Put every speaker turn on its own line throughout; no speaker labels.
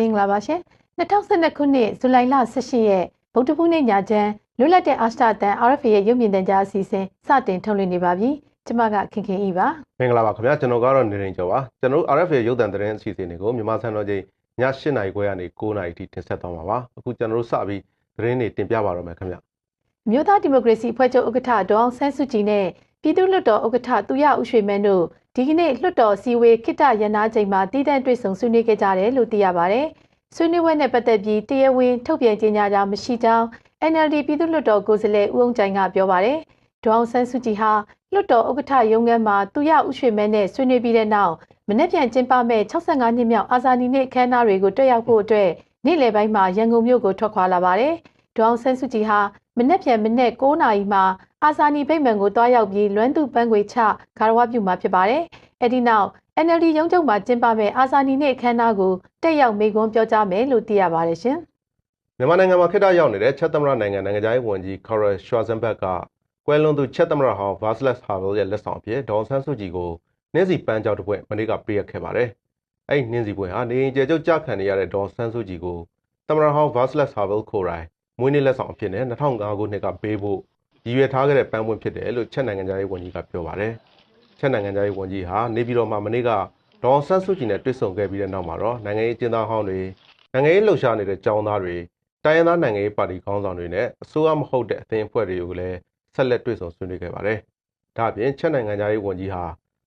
မင်္ဂလာပါရှင်2012ခုနှစ်ဇူလိုင်လ18ရက်ဗုဒ္ဓဘုနေ့ညချမ်းလွတ်လပ်တဲ့အာရှတန် RFA ရဲ့ရုပ်မြင်သံကြားအစီအစဉ်စတင်ထုတ်လွှင့်နေပါပြီကျမကခင်ခင်ဤပါ
မင်္ဂလာပါခင်ဗျာကျွန်တော်ကတော့နေရင်ကျော်ပါကျွန်တော် RFA ရုပ်သံသတင်းအစီအစဉ်တွေကိုမြန်မာစံတော်ချိန်ည8:00နာရီခွဲကနေ9:00နာရီထိတင်ဆက်သွားမှာပါအခုကျွန်တော်တို့စပြီးသတင်းတွေတင်ပြပါတော့မယ်ခင်ဗျာ
မြို့သားဒီမိုကရေစီအဖွဲ့ချုပ်ဥက္ကဋ္ဌဒေါအောင်ဆန်းစုကြည်နဲ့ပြည်သူ့လွှတ်တော်ဥက္ကဋ္ဌသူရဦးရွှေမန်းတို့ ဒီကနေ့လွှတ်တော်စီဝေခိတရန်နာချိန်မှာတည်တံ့တွေ့ဆုံဆွေးနွေးခဲ့ကြတယ်လို့သိရပါဗျ။ဆွေးနွေးပွဲနဲ့ပတ်သက်ပြီးတရားဝင်ထုတ်ပြန်ကြေညာကြောင်းမရှိကြောင်း NLD ပြည်သူ့လွှတ်တော်ကိုယ်စားလှယ်ဦးအောင်ကြိုင်ကပြောပါဗျ။ဒေါအောင်ဆန်းစုကြည်ဟာလွှတ်တော်ဥက္ကဋ္ဌရုံးခန်းမှာသူရဦးရွှေမန်းနဲ့ဆွေးနွေးပြီးတဲ့နောက်မနေ့ပြန်ကျင်းပမဲ့65နှစ်မြောက်အာဇာနည်နေ့အခမ်းအနားတွေကိုတက်ရောက်ဖို့အတွက်နေ့လယ်ပိုင်းမှာရန်ကုန်မြို့ကိုထွက်ခွာလာပါတယ်။ ဒေါအောင်ဆန်းစုကြည်ဟာမနေ့ပြန်မနေ့9နာရီမှာအာဇာနည်ဗိမ္မာန်ကိုတွားရောက်ပြီးလွမ်းသူပန်းခွေချဂါရဝပြုမှာဖြစ်ပါတယ်။အဲဒီနောက် NLD ရုံးချုပ်မှာကျင်းပမဲ့အာဇာနည်နေ့အခမ်းအနားကိုတက်ရောက်မေကွန်းပြောကြားမယ်လို့သိရပါတယ်ရှင်။
မြန်မာနိုင်ငံမှာခေတ္တရောက်နေတဲ့ချက်သမရနိုင်ငံနိုင်ငံသားရေးဝန်ကြီး Carol Schwarzenberg ကကွယ်လွန်သူချက်သမရဟောင်း Václav Havel ရဲ့လက်ဆောင်အဖြစ်ဒေါအောင်ဆန်းစုကြည်ကိုနှင်းစီပန်းကြောက်တစ်ပွဲမနေ့ကပေးအပ်ခဲ့ပါတယ်။အဲ့ဒီနှင်းစီပွဲဟာနေရင်ကျေကျုပ်ကြခံနေရတဲ့ဒေါအောင်ဆန်းစုကြည်ကိုသမရဟောင်း Václav Havel ကိုယ်တိုင် မွေးနေ့လက်ဆောင်အဖြစ်နဲ့2005ခုနှစ်ကပေးဖို့ရည်ရွယ်ထားခဲ့တဲ့ပန်းပွင့်ဖြစ်တယ်လို့ချက်နိုင်ငံသားရေးဝန်ကြီးကပြောပါတယ်။ချက်နိုင်ငံသားရေးဝန်ကြီးဟာနေပြည်တော်မှာမနေ့ကဒေါအောင်ဆန်းစုကြည်နဲ့တွေ့ဆုံခဲ့ပြီးတဲ့နောက်မှာတော့နိုင်ငံရေးကျင်းသားဟောင်းတွေနိုင်ငံရေးလှုပ်ရှားနေတဲ့ចောင်းသားတွေတိုင်းရင်းသားနိုင်ငံရေးပါတီခေါင်းဆောင်တွေနဲ့အစိုးရမဟုတ်တဲ့အသင်းအဖွဲ့တွေကိုလည်းဆက်လက်တွေ့ဆုံဆွေးနွေးခဲ့ပါတယ်။ဒါ့အပြင်ချက်နိုင်ငံသားရေးဝန်ကြီးဟာ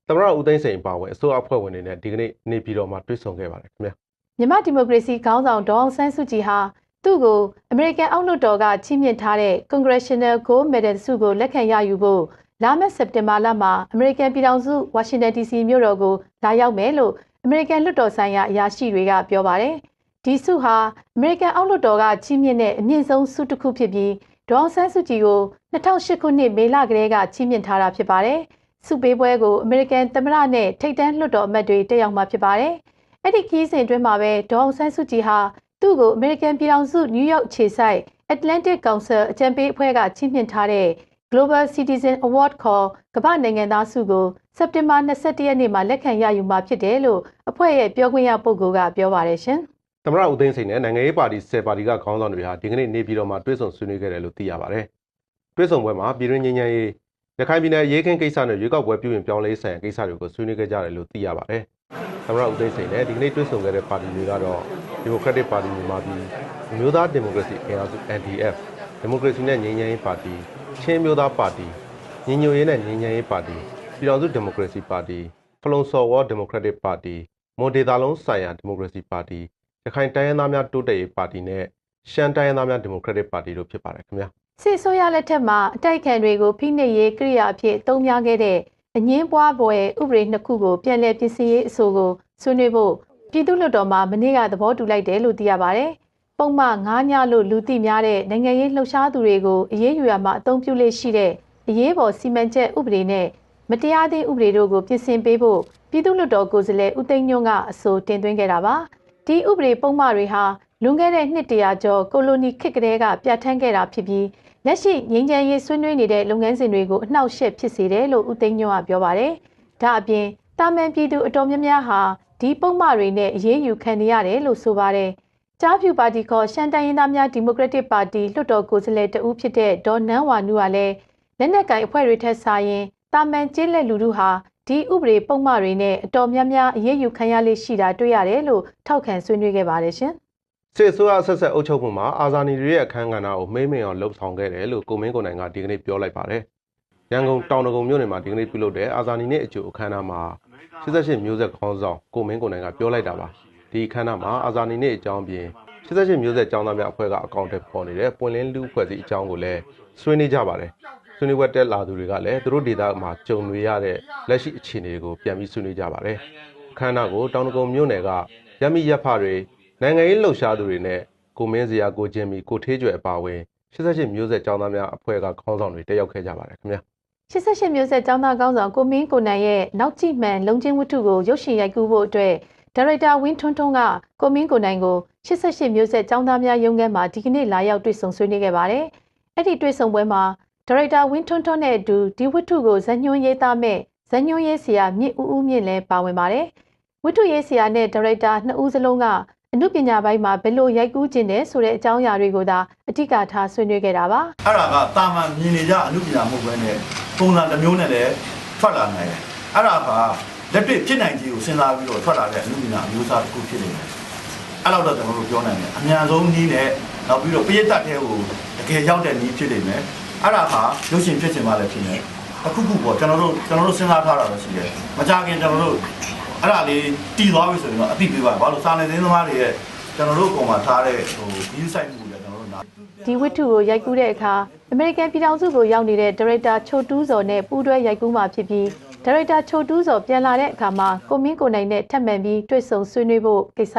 သမရဦးသိန်းစိန်ပါဝင်အစိုးရအဖွဲ့ဝင်တွေနဲ့ဒီကနေ့နေပြည်တော်မှာတွေ့ဆုံခဲ့ပါတယ်ခင်ဗျာ
မြန်မာဒီမိုကရေစီခေါင်းဆောင်ဒေါအောင်ဆန်းစုကြည်ဟာ သူ့ကိုအမေရိကန်အောက်လွှတ်တော်ကချီးမြှင့်ထားတဲ့ Congressional Gold Medal ဆုကိုလက်ခံရယူဖို့လာမယ့်စက်တင်ဘာလမှာအမေရိကန်ပြည်ထောင်စုဝါရှင်တန် DC မြို့တော်ကိုလာရောက်မယ်လို့အမေရိကန်လွှတ်တော်ဆိုင်ရာအရာရှိတွေကပြောပါတယ်။ဒီဆုဟာအမေရိကန်အောက်လွှတ်တော်ကချီးမြှင့်တဲ့အမြင့်ဆုံးဆုတစ်ခုဖြစ်ပြီးဒေါအောင်ဆန်းစုကြည်ကို2008ခုနှစ်မေလကတည်းကချီးမြှင့်ထားတာဖြစ်ပါတယ်။ဆုပေးပွဲကိုအမေရိကန်သမ္မတနဲ့ထိပ်တန်းလွှတ်တော်အမတ်တွေတက်ရောက်မှာဖြစ်ပါတယ်။အဲ့ဒီခီးစဉ်အတွင်းမှာပဲဒေါအောင်ဆန်းစုကြည်ဟာ သူ့ကိုအမေရိကန်ပြည်ထောင်စုနယူးယောက်ခြေဆိုင် Atlantic Council အကြံပေးအဖွဲ့ကချီးမြှင့်ထားတဲ့ Global Citizen Award ခေါ်ကမ္ဘာနိုင်ငံသားဆုကိုစက်တင်ဘာ22ရက်နေ့မှာလက်ခံရယူမှာဖြစ်တယ်လို့အဖွဲ့ရဲ့ပြောခွင့်ရပုဂ္ဂိုလ်ကပြောပါတယ်ရှင်။
သမရဦးသိန်းစိန်နဲ့နိုင်ငံရေးပါတီ10ပါတီကခေါင်းဆောင်တွေဟာဒီကနေ့နေပြည်တော်မှာတွေ့ဆုံဆွေးနွေးခဲ့တယ်လို့သိရပါတယ်။တွေ့ဆုံပွဲမှာပြည်တွင်းငြိမ်းချမ်းရေးရခိုင်ပြည်နယ်ရေးခင်းကိစ္စနဲ့ရွေးကောက်ပွဲပြုပြင်ပြောင်းလဲဆိုင်ရာကိစ္စတွေကိုဆွေးနွေးခဲ့ကြတယ်လို့သိရပါတယ်။ သမရဦးသိန်းစိန်နဲ့ဒီကနေ့တွေ့ဆုံခဲ့တဲ့ပါတီတွေကတော့ Democratic Party မြန်မာပြည်အမျိုးသားဒီမိုကရေစီအင်အားစု NDF ဒီမိုကရေစီနဲ့ငြိမ်းချမ်းရေးပါတီချင်းမျိုးသားပါတီညီညွတ်ရေးနဲ့ငြိမ်းချမ်းရေးပါတီပြည်ထောင်စုဒီမိုကရေစီပါတီဖလုံစော်ဝေါ်ဒီမိုကရက်တစ်ပါတီမွန်ဒေတာလုံးဆိုင်ရာဒီမိုကရေစီပါတီရခိုင်တိုင်းရင်းသားများတိုးတက်ရေးပါတီနဲ့ရှမ်းတိုင်းရင်းသားများဒီမိုကရက်တစ်ပါတီတို့ဖြစ်ပါတယ်ခင်ဗျာ
စစ်ဆိုးရလက်ထက်မှာအတိုက်ခံတွေကိုဖိနှိပ်ရေးကိရိယာအဖြစ်သုံးများခဲ့တဲ့ အငင်းပွားပွဲဥပဒေနှစ်ခုကိုပြန်လည်ပြင်ဆင်ရေးအဆိုကိုဆွေးနွေးဖို့ပြည်သူ့လွှတ်တော်မှာမနေ့ကသဘောတူလိုက်တယ်လို့သိရပါတယ်။ပုံမှန်9ညလို့လူသိများတဲ့နိုင်ငံရေးလှုပ်ရှားသူတွေကိုအရေးယူရမှာအသုံးပြုလေးရှိတဲ့အရေးပေါ်စီမံချက်ဥပဒေနဲ့မတရားသင်းဥပဒေတို့ကိုပြင်ဆင်ပေးဖို့ပြည်သူ့လွှတ်တော်ကိုယ်စားလှယ်ဦးသိန်းညွန့်ကအဆိုတင်သွင်းခဲ့တာပါ။ဒီဥပဒေပုံမှန်တွေဟာလွန်ခဲ့တဲ့နှစ်တရာကျော်ကိုလိုနီခေတ်ကလေးကပြဋ္ဌာန်းခဲ့တာဖြစ်ပြီး လက်ရှိငြိမ်းချမ်းရေးဆွေးနွေးနေတဲ့လုပ်ငန်းစဉ်တွေကိုအနှောက်အယှက်ဖြစ်စေတယ်လို့ဦးသိန်းညွန့်ကပြောပါတယ်။ဒါအပြင်တာမန်ပြည်သူအတော်များများဟာဒီပုံမှန်တွေနဲ့အရေးယူခံနေရတယ်လို့ဆိုပါတယ်။ကြားဖြူပါတီခေါ်ရှမ်းတိုင်းရင်းသားများဒီမိုကရက်တစ်ပါတီလွှတ်တော်ကိုယ်စားလှယ်တဦးဖြစ်တဲ့ဒေါ်နန်းဝါနုကလည်းလက်နက်ကင်အဖွဲ့တွေထက်စာရင်တာမန်ကျေးလက်လူထုဟာဒီဥပဒေပုံမှန်တွေနဲ့အတော်များများအရေးယူခံရလိမ့်ရှိတာတွေ့ရတယ်လို့ထောက်ခံဆွေးနွေးခဲ့ပါတယ်ရှင်။
စစ်အစိုးရဆက်ဆက်အုပ်ချုပ်မှုမှာအာဇာနည်တွေရဲ့အခမ်းကဏ္ဍကိုမိမ့်မိန်အောင်လှုပ်ဆောင်ခဲ့တယ်လို့ကိုမင်းကိုနိုင်ကဒီကနေ့ပြောလိုက်ပါတယ်။ရန်ကုန်တောင်တကုံမြို့နယ်မှာဒီကနေ့ပြုလုပ်တဲ့အာဇာနည်နေ့အကျိုးအခမ်းအနားမှာ88မျိုးဆက်ခေါင်းဆောင်ကိုမင်းကိုနိုင်ကပြောလိုက်တာပါ။ဒီအခမ်းအနားမှာအာဇာနည်နေ့အကြောင်းပြင်88မျိုးဆက်ចောင်းသားများအဖွဲ့ကအကောင့်တွေပေါ်နေတဲ့ပွင့်လင်းလူအဖွဲ့အစည်းအကြောင်းကိုလည်းဆွေးနွေးကြပါတယ်။ဆွေးနွေးပွဲတက်လာသူတွေကလည်းသူတို့ဒေသမှာကြုံတွေရတဲ့လက်ရှိအခြေအနေတွေကိုပြန်ပြီးဆွေးနွေးကြပါတယ်။အခမ်းအနားကိုတောင်တကုံမြို့နယ်ကရမီရပ်ဖတွေ နိုင်ငံရေးလှုပ်ရှားသူတွေနဲ့ကိုမင်းစရာကိုချင်းမီကိုထေးကျွယ်အပါအဝင်88မျိုးဆက်ကျောင်းသားများအဖွဲ့ကခေါင်းဆောင်တွေတက်ရောက်ခဲ့ကြပါတယ်ခင်ဗျာ
88မျိုးဆက်ကျောင်းသားခေါင်းဆောင်ကိုမင်းကိုနိုင်ရဲ့နောက်ကြည့်မှန်လုံချင်းဝတ္ထုကိုရုပ်ရှင်ရိုက်ကူးဖို့အတွက်ဒါရိုက်တာဝင်းထွန်းထွန်းကကိုမင်းကိုနိုင်ကို88မျိုးဆက်ကျောင်းသားများရုံးခန်းမှာဒီကနေ့လာရောက်တွေ့ဆုံဆွေးနွေးခဲ့ပါတယ်အဲ့ဒီတွေ့ဆုံပွဲမှာဒါရိုက်တာဝင်းထွန်းထွန်းနဲ့အတူဒီဝတ္ထုကိုဇညွန်ရေးသားမဲ့ဇညွန်ရေးဆရာမြင့်ဦးဦးမြင့်လည်းပါဝင်ပါတယ်ဝတ္ထုရေးဆရာနဲ့ဒါရိုက်တာနှစ်ဦးစလုံးက အမှုပညာပိုင်းမှာဘယ်လိုရိုက်ကူးခြင်းနဲ့ဆိုတဲ့အကြောင်းအရာတွေကိုသာအဓိကထားဆွေးနွေးခဲ့တာပါ
အဲ့ဒါကတာမန်မြင်နေကြအမှုပညာမဟုတ်ဘဲနဲ့ပုံစံတစ်မျိုးနဲ့လည်းထွက်လာနိုင်တယ်အဲ့ဒါကလက်တွေ့ဖြစ်နိုင်ခြင်းကိုစဉ်းစားပြီးတော့ထွက်လာတဲ့အမှုပညာအမျိုးအစားတစ်ခုဖြစ်နေတယ်အဲ့တော့တော့ကျွန်တော်တို့ပြောနိုင်တယ်အများဆုံးနည်းနဲ့နောက်ပြီးတော့ပြည့်တတ်တဲ့ကိုတကယ်ရောက်တဲ့နည်းဖြစ်နေမယ်အဲ့ဒါဟာရုပ်ရှင်ဖြစ်ခြင်းမှလည်းဖြစ်နေအခုခုပေါ့ကျွန်တော်တို့ကျွန်တော်တို့စဉ်းစားထားတာပဲရှိတယ်မကြခင်ကျွန်တော်တို့ အဲ့ဒါလေးတည်သွားပြီဆိုရင်တော့အတိပေးပါဘာလို့စာနယ်ဇင်းသမားတွေရဲ့ကျွန်တော်တို့ပုံမှာထားတဲ့ဟို view site မှုလည်းကျွန်တော်တို့နား
ဒီဝတ္ထုကိုရိုက်ကူးတဲ့အခါအမေရိကန်ပြည်ထောင်စုကိုရောက်နေတဲ့ဒါရိုက်တာချိုတူးစော်နဲ့ပူးတွဲရိုက်ကူးမှာဖြစ်ပြီးဒါရိုက်တာချိုတူးစော်ပြန်လာတဲ့အခါမှာကိုမင်းကိုနိုင်နဲ့ထပ်မံပြီးတွေ့ဆုံဆွေးနွေးဖို့ကိစ္စ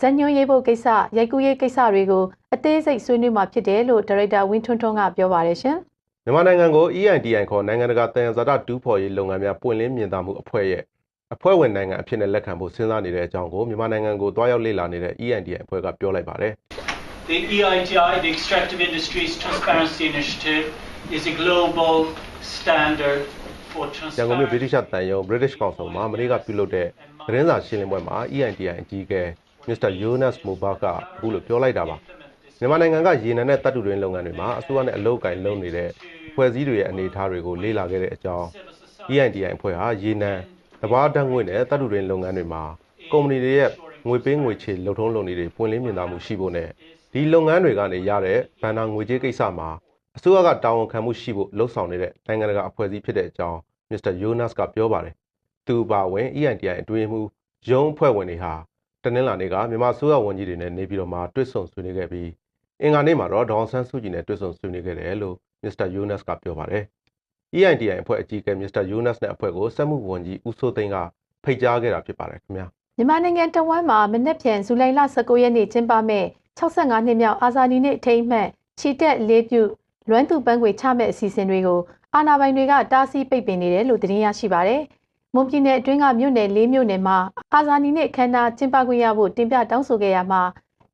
ဇန်ညွန်ရေးဖို့ကိစ္စရိုက်ကူးရေးကိစ္စတွေကိုအသေးစိတ်ဆွေးနွေးမှာဖြစ်တယ်လို့ဒါရိုက်တာဝင်းထွန်းထွန်းကပြောပါတယ်ရှင်
မြန်မာနိုင်ငံကို EITI ခေါ်နိုင်ငံတကာတန်ရဇာတတူးဖော်ရေးလုပ်ငန်းများပွင့်လင်းမြင်သာမှုအဖွဲ့ရဲ့ အဖွဲ့ဝင်နိုင်ငံအဖြစ်နဲ့လက်ခံဖို့စဉ်းစားနေတဲ့အကြောင်းကိုမြန်မာနိုင်ငံကိုတွားရောက်လေ့လာနေတဲ့ EITI အဖွဲ့ကပြောလိုက်ပါတယ်
The E EITI, the Extractive Industries Transparency Initiative, is a global standard for
ရန်ကုန်မြို့ဗြိတိ
transparency.
ရှတန်ယုံ British Council မှာမနေ့ကပြုလုပ်တဲ့သတင်းစာရှင်းလင်းပွဲမှာ EITI အကြီးအကဲ Mr. Jonas Moberg ကအခုလိုပြောလိုက်တာပါမြန်မာနိုင်ငံကရေနံနဲ့တပ်တူတွင်းလုပ်ငန်းတွေမှာအစိုးရနဲ့အလုပ်အကင်လုပ်နေတဲ့ဖွဲ့စည်းတွေရဲ့အနေအထားတွေကိုလေ့လာခဲ့တဲ့အကြောင်း EITI အဖွဲ့ဟာရေနံ တဘာဓာတ်ငွေ့နဲ့တပ်တူတွင်းလုပ်ငန်းတွေမှာကုမ္ပဏီတွေရဲ့ငွေပေးငွေချေလုပ်ထုံးလုပ်နည်းတွေပွင့်လင်းမြင်သာမှုရှိဖို့နဲ့ဒီလုပ်ငန်းတွေကနေရတဲ့ဘဏ္ဍာငွေကြေးကိစ္စမှာအစိုးရကတာဝန်ခံမှုရှိဖို့လှုံ့ဆော်နေတဲ့နိုင်ငံတကာအဖွဲ့အစည်းဖြစ်တဲ့အကြောင်း Mr. Jonas ကပြောပါတယ်။သူပါဝင် EITI အတွင်းမှုရုံးအဖွဲ့ဝင်တွေဟာတနင်္လာနေ့ကမြန်မာအစိုးရဝန်ကြီးတွေနဲ့နေပြည်တော်မှာတွေ့ဆုံဆွေးနွေးခဲ့ပြီးအင်္ဂါနေ့မှာတော့ဒေါအောင်ဆန်းစုကြည်နဲ့တွေ့ဆုံဆွေးနွေးခဲ့တယ်လို့ Mr. Jonas ကပြောပါတယ်။ EITI အဖွဲ့အကြီးအကဲ Mr. Jonas နဲ့အဖွဲ့ကိုစက်မှုဝန်ကြီးဦးစိုးသိန်းကဖိတ်ကြားခဲ့တာဖြစ်ပါတယ်ခင်ဗျာ။
မြန်မာနိုင်ငံတဝမ်းမှာမနက်ဖြန်ဇူလိုင်လ19ရက်နေ့ကျင်းပမဲ့65နှစ်မြောက်အာဇာနည်နေ့အထိမ်းအမှတ်ချီတက်လေးပြုလွမ်းသူပန်းခွေချမဲ့အစီအစဉ်တွေကိုအာဏာပိုင်တွေကတားဆီးပိတ်ပင်နေတယ်လို့သတင်းရရှိပါတယ်။မွန်ပြည်နယ်အတွင်းကမြို့နယ်၄မြို့နယ်မှာအာဇာနည်နေ့အခမ်းအနားကျင်းပခွင့်ရဖို့တင်ပြတောင်းဆိုခဲ့ရမှာ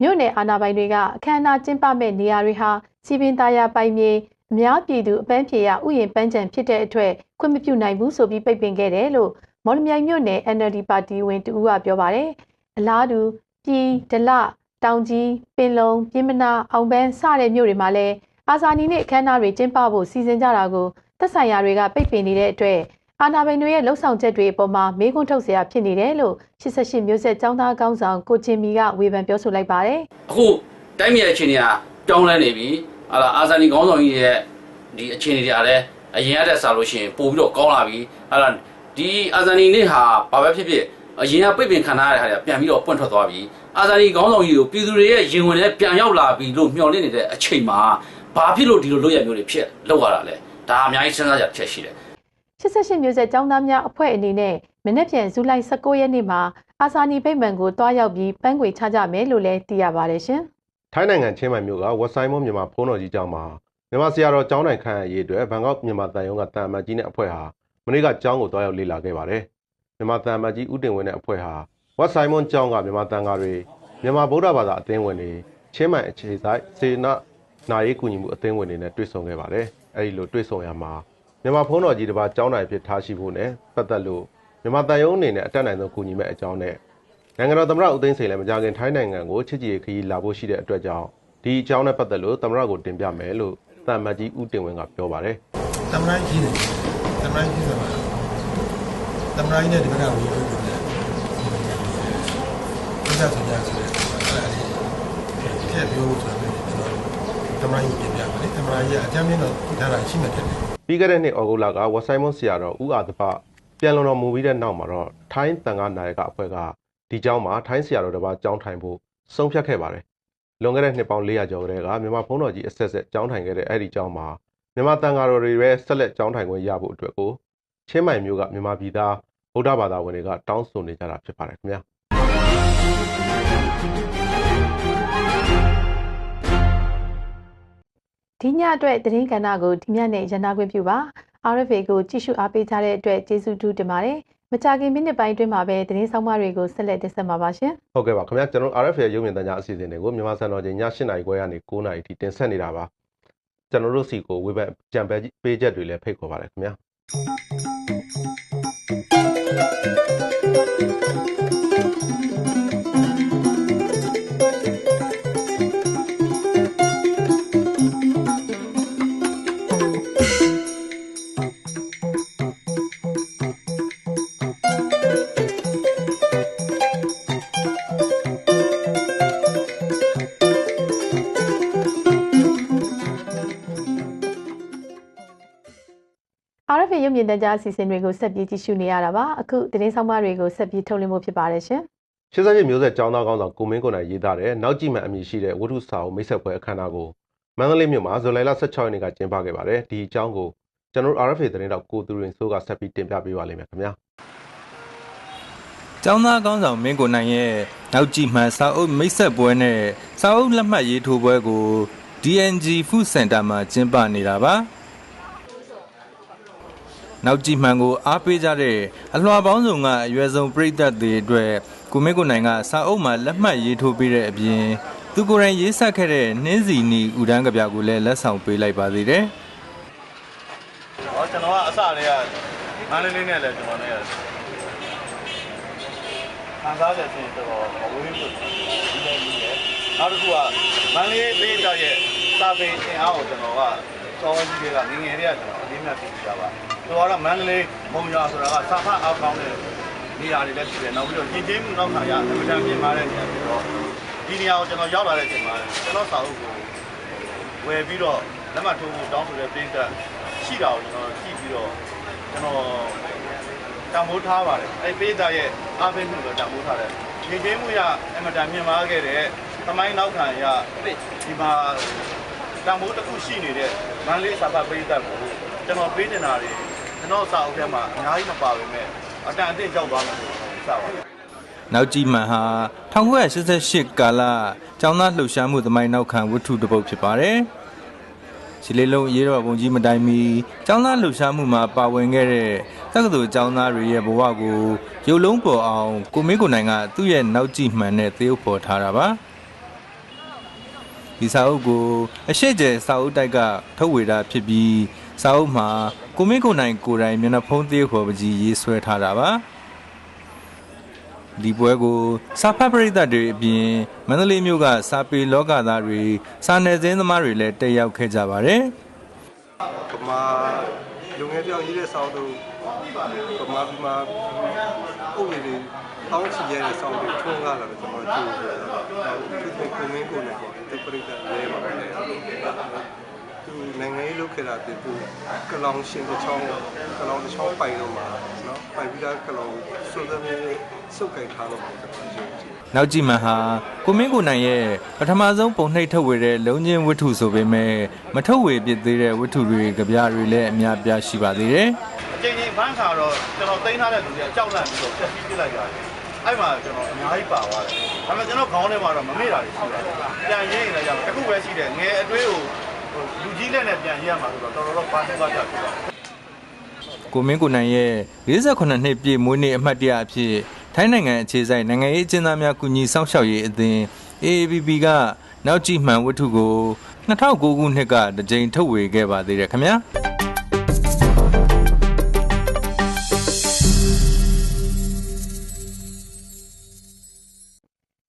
မြို့နယ်အာဏာပိုင်တွေကအခမ်းအနားကျင်းပမဲ့နေရာတွေဟာစီပင်သားရပိုင်မြေ အများပြည်သူအပန်းဖြေရဥယျာဉ်ပန်းချံဖြစ်တဲ့အတွက်ခွင့်မပြုနိုင်ဘူးဆိုပြီးပိတ်ပင်ခဲ့တယ်လို့မော်လမြိုင်မြို့နယ် NLD ပါတီဝင်တူဦးကပြောပါတယ်။အလားတူပြည်ဒလတောင်ကြီးပင်လုံပြင်မနာအောင်ပန်းစတဲ့မြို့တွေမှာလည်းအာဇာနည်နဲ့အခမ်းအနားတွေကျင်းပဖို့စီစဉ်ကြတာကိုသက်ဆိုင်ရာတွေကပိတ်ပင်နေတဲ့အတွက်အာဏာပိုင်တွေရဲ့လှုပ်ဆောင်ချက်တွေအပေါ်မှာမေးခွန်းထုတ်စရာဖြစ်နေတယ်လို့88မျိုးဆက်ចောင်းသားကောင်းဆောင်ကိုချင်းမီကဝေဖန်ပြောဆိုလိုက်ပါတယ်။
အခုတိုင်းပြည်ရဲ့အခြေအနေဟာကြောင်းလန်းနေပြီ။ ဟာလာအာဇာနည်ခေါင်းဆောင်ကြီးရဲ့ဒီအခြေအနေတွေကလည်းအရင်ကတည်းကစားလို့ရှိရင်ပို့ပြီးတော့ကောင်းလာပြီဟာလာဒီအာဇာနည်နေ့ဟာဘာပဲဖြစ်ဖြစ်အရင်ကပိတ်ပင်ခံထားရတဲ့ဟာတွေကပြန်ပြီးတော့ပွင့်ထွက်သွားပြီအာဇာနည်ခေါင်းဆောင်ကြီးကိုပြည်သူတွေရဲ့ရင်ဝင်နဲ့ပြန်ရောက်လာပြီလို့မျှော်လင့်နေတဲ့အချိန်မှာဘာဖြစ်လို့ဒီလိုလုပ်ရမျိုးတွေဖြစ်လောက်ရတာလဲဒါအများကြီးစဉ်းစားကြတစ်ချက်ရှိတယ်
88မျိုးဆက်ចောင်းသားများအဖွဲ့အနေနဲ့မနေ့ပြန်ဇူလိုင်19ရက်နေ့မှာအာဇာနည်ဗိမ္မာန်ကိုတွားရောက်ပြီးပန်းခွေချကြမယ်လို့လည်းသိရပါတယ်ရှင်။
ထိုင်းနိုင်ငံချင်းမိုင်မြို့ကဝက်ဆိုင်မွန်မြန်မာဖုန်းတော်ကြီးကျောင်းမှာမြန်မာဆရာတော်ကျောင်းတိုင်ခန့်အရေးအတွက်ဘန်ကောက်မြန်မာတန်ယုံကတန်အမတ်ကြီးနဲ့အဖွဲ့ဟာမနေ့ကကျောင်းကိုတွားရောက်လေ့လာခဲ့ပါတယ်။မြန်မာတန်အမတ်ကြီးဦးတင်ဝင်းနဲ့အဖွဲ့ဟာဝက်ဆိုင်မွန်ကျောင်းကမြန်မာတန်ဃာတွေမြန်မာဗုဒ္ဓဘာသာအသင်းဝင်တွေချင်းမိုင်အခြေဆိုင်စေနာနာရေးကူညီမှုအသင်းဝင်တွေနဲ့တွေ့ဆုံခဲ့ပါတယ်။အဲဒီလိုတွေ့ဆုံရမှာမြန်မာဖုန်းတော်ကြီးတစ်ပါးကျောင်းတိုင်ဖြစ်ထားရှိဖို့နဲ့ပတ်သက်လို့မြန်မာတန်ယုံအနေနဲ့အတက်နိုင်ဆုံးကူညီမဲ့အကြောင်းနဲ့ နိုင်ငံတော်သမ္မတဦးသိန်းစိန်လည်းမကြခင်ထိုင်းနိုင်ငံကိုချစ်ကြည်ရေးခရီးလာဖို့ရှိတဲ့အတွက်ကြောင့်ဒီအကြောင်းနဲ့ပတ်သက်လို့သမ္မတကိုတင်ပြမယ်လို့တမ္မတ်ကြီးဦးတင်ဝင်းကပြောပါတယ်
တမန်ကြီးတယ်တမန်ကြီးဆိုတာတမန်ကြီးနဲ့ဒီဘက်ကဝင်လို့တယ်ဒီကဆိုကြဆိုတယ်အဲ့ဒါလေးပြည့်ပြောဆိုတယ်ကျွန်တော်တမန်ကြီးပြင်ပြပါလေတမန်ကြီးအကြမ်းမြင့်တော့ဒါလာရှိမှတယ်။
ပြီးခဲ့တဲ့နှစ်ဩဂုတ်လကဝက်ဆိုင်မွန်ဆရာတော်ဦးအာသပပြန်လွန်တော်မူပြီးတဲ့နောက်မှာတော့ထိုင်းတန်ခါနာယကအဖွဲ့က ဒီကျောင်းမှာထိုင်းဆရာတော်တစ်ပါးကျောင်းထိုင်ဖို့ဆုံးဖြတ်ခဲ့ပါတယ်။လွန်ခဲ့တဲ့နှစ်ပေါင်း400ကျော်ကတည်းကမြန်မာဘုန်းတော်ကြီးအဆက်ဆက်ကျောင်းထိုင်ခဲ့တဲ့အဲ့ဒီကျောင်းမှာမြန်မာတန်ဃာတော်တွေပဲဆက်လက်ကျောင်းထိုင်ခွင့်ရဖို့အတွက်ကိုချင်းမိုင်မျိုးကမြန်မာပြည်သားဗုဒ္ဓဘာသာဝင်တွေကတောင်းဆိုနေကြတာဖြစ်ပါတယ်ခင်ဗျာ။
ဒီညအတွက်သတင်းကဏ္ဍကိုဒီညနဲ့ရန်နာခွင့်ပြုပါ RFA ကိုကြည့်ရှုအားပေးကြတဲ့အတွက်ကျေးဇူးတူးတင်ပါတယ် မကြခင်မိနစ်ပိုင်းအတွင်းမှာပဲသတင်းဆောင်မတွေကိုဆက်လက်တင်ဆက်မှာပါရှင်
ဟုတ်ကဲ့ပါခင်ဗျာကျွန်တော် RFA ရုပ်မြင်သံကြားအစီအစဉ်တွေကိုမြန်မာစံတော်ချိန်ည7:00နာရီခွဲကနေ9:00နာရီထိတင်ဆက်နေတာပါကျွန်တော်တို့စီကိုဝေဖန်ကြံပေးပေးချက်တွေလည်းဖိတ်ခေါ်ပါတယ်ခင်ဗျာ
RFA ရုပ်မြင်သံကြားအစီအစဉ်တွေကိုဆက်ပြီးကြည့်ရှုနေရတာပါအခုသတင်းဆောင်မတွေကိုဆက်ပြီးထုတ်လွှင့်ဖို့ဖြစ်ပါတယ်ရှင်
88မျိုးဆက်ចောင်းသားကောင်းဆောင်ကိုမင်းကိုနိုင်ရေးသားတဲ့နောက်ကြည့်မှန်အမည်ရှိတဲ့ဝတ္ထုစာအုပ်မိတ်ဆက်ပွဲအခမ်းအနားကိုမန္တလေးမြို့မှာဇူလိုင်လ16ရက်နေ့ကကျင်းပခဲ့ပါတယ်ဒီအကြောင်းကိုကျွန်တော်တို့ RFA သတင်းတောက်ကိုသူရင်စိုးကဆက်ပြီးတင်ပြပေးပါလိမ့်မယ်ခင်ဗျာ
ကျောင်းသားကောင်းဆောင်မင်းကိုနိုင်ရဲ့နောက်ကြည့်မှန်စာအုပ်မိတ်ဆက်ပွဲနဲ့စာအုပ်လက်မှတ်ရေးထိုးပွဲကို DNG Food Center မှာကျင်းပနေတာပါ နောက်ကြည့်မှန်ကိုအားပေးကြတဲ့အလွှာပေါင်းစုံကအရွယ်ဆုံးပြည်သက်တွေအတွက်ကိုမင်းကိုနိုင်ကစာအုပ်မှာလက်မှတ်ရေးထိုးပေးတဲ့အပြင်သူကိုယ်တိုင်ရေးဆက်ခဲ့တဲ့နှင်းစီနီဥဒန်းကဗျာကိုလည်းလက်ဆောင်ပေးလိုက်ပါသေးတယ်
ဟောကျွန်တော်ကအစလေးကမန္တလေးနဲ့လည်းကျွန်တော်နဲ့ခံစားချက်ချင်းတော်တော်အဝေးလို့ဒီလိုမျိုးရဲ့နောက်တစ်ခုကမန္တလေးပေးတဲ့ရဲ့စာပေသင်အားကိုကျွန်တော်ကစောင်းကြီးတွေကငငယ်တွေကကျွန်တော်အလေးမဲ့ပြင်ကြပါ ဆိုတော့မန္တလေးမုံရွာဆိုတာကစာဖတ်အောက်ကောင်းတဲ့နေရာတွေလည်းရှိတယ်နောက်ပြီးတော့ရင်းချင်းမှုနောက်ခါရအမှန်တန်ပြင်မာတဲ့နေရာတွေတော့ဒီနေရာကိုကျွန်တော်ရောက်လာတဲ့အချိန်မှာကျွန်တော်စာအုပ်ကိုဝယ်ပြီးတော့လက်မှတ်ထိုးဖို့တောင်းဆိုတဲ့ပြည်သက်ရှိတာကိုကျွန်တော်ကြည့်ပြီးတော့ကျွန်တော်တံမိုးထားပါတယ်အဲ့ပေးသားရဲ့အားပေးမှုတော့တံမိုးထားတယ်ရင်းချင်းမှုရအမှန်တန်ပြင်မာခဲ့တဲ့သမိုင်းနောက်ခံရဒီမှာတံမိုးတစ်ခုရှိနေတဲ့မန္တလေးစာဖတ်ပေးသက်ကိုကျွန်တော်ပေးတင်တာတွေ ကျွန်တော်စာအုပ်ထဲမှာအများကြီးမပါပေမဲ့အတန်အသင့်ကြောက်သွားမယ်လို့စပါတယ်
နောက်ကြည့်မှန်ဟာ1988ကာလကျောင်းသားလှုပ်ရှားမှုသမိုင်းနောက်ခံဝတ္ထုတစ်ပုဒ်ဖြစ်ပါတယ်။ရှီလေးလုံးရေးတော်ပုံကြီးမတိုင်မီကျောင်းသားလှုပ်ရှားမှုမှာပါဝင်ခဲ့တဲ့တက္ကသိုလ်ကျောင်းသားတွေရဲ့ဘဝကိုရုပ်လုံးပေါ်အောင်ကိုမင်းကိုနိုင်ကသူ့ရဲ့နောက်ကြည့်မှန်နဲ့သေုပ်ပေါ်ထားတာပါ။ဒီစာအုပ်ကိုအရှိကျယ်စာအုပ်တိုက်ကထုတ်ဝေတာဖြစ်ပြီး စာအုပ်မှာကိုမင်းကိုနိုင်ကိုယ်တိုင်မျက်နှာဖုံးသေးခေါ်ပကြီးရေးဆွဲထားတာပါ။ဒီပွဲကိုစာဖတ်ပရိသတ်တွေအပြင်မန္တလေးမြို့ကစာပေလောကသားတွေစာနယ်ဇင်းသမားတွေလည်းတက်ရောက်ခဲ့ကြပါတယ်
ကမာလူငယ်ပြောင်းရေးတဲ့ဆောင်းတို့ကမာဒီမှာအုပ်လေးတွေတောင်းချီရတဲ့ဆောင်းတွေထွန်းကားလာတယ်ကျွန်တော်ကြည့်ရတယ်။သူကကိုမင်းကိုလည်းပေါ့သူပြိတ္တလဲပါပဲ။သူ နိုင်ငံရေးလုပ်ခဲ့တာပြသူကလောင်ရှင်တစ်ချောင်းကလောင်တစ်ချောင်းပိုင်တော့မှာနော်ပိုင်ပြီးသားကလောင်စွတ်သမီးစုပ်ကိုင်ထားတော့ကျွန်တော်ကြည့်ကြည့်။
နောက်ကြည့်မှန်ဟာကိုမင်းကိုနိုင်ရဲ့ပထမဆုံးပုံနှိပ်ထုတ်ဝေတဲ့လုံချင်းဝတ္ထုဆိုပေမဲ့မထုတ်ဝေပြစ်သေးတဲ့ဝတ္ထုတွေကြပြတွေလည်းအများပြားရှိပါသေးတယ်
အချိန်ချင်းဘန်းခါတော့ကျွန်တော်သိမ်းထားတဲ့လူတွေကကြောက်လန့်ပြီးတော့ဖြတ်ပြီးပြစ်လိုက်ကြတယ်အဲ့မှာကျွန်တော်အများကြီးပါသွားတယ်ဒါပေမဲ့ကျွန်တော်ခေါင်းထဲမှာတော့မမေ့တာတွေရှိတယ်ပြန်ရင်းရင်လည်းရမယ်တစ်ခုပဲရှိတယ်ငယ်အတွေးကို လူကြီးလက်နဲ့ပြန်ရင်းရမှာဆိုတော့တော်တော်တော့ပါနေသွားကြဖြစ်ပါတယ်။
ကိုမင်းကိုနိုင်ရဲ့58နှစ်ပြည့်မွေးနေ့အမှတ်တရအဖြစ်ထိုင်းနိုင်ငံအခြေစိုက်နိုင်ငံရေးအကျဉ်းသားများကူညီစောင့်ရှောက်ရေးအသင်း AABB ကနောက်ကြည့်မှန်ဝတ္ထုကို2009ခုနှစ်ကတစ်ကြိမ်ထုတ်ဝေခဲ့ပါသေးတယ်ခင်ဗျာ။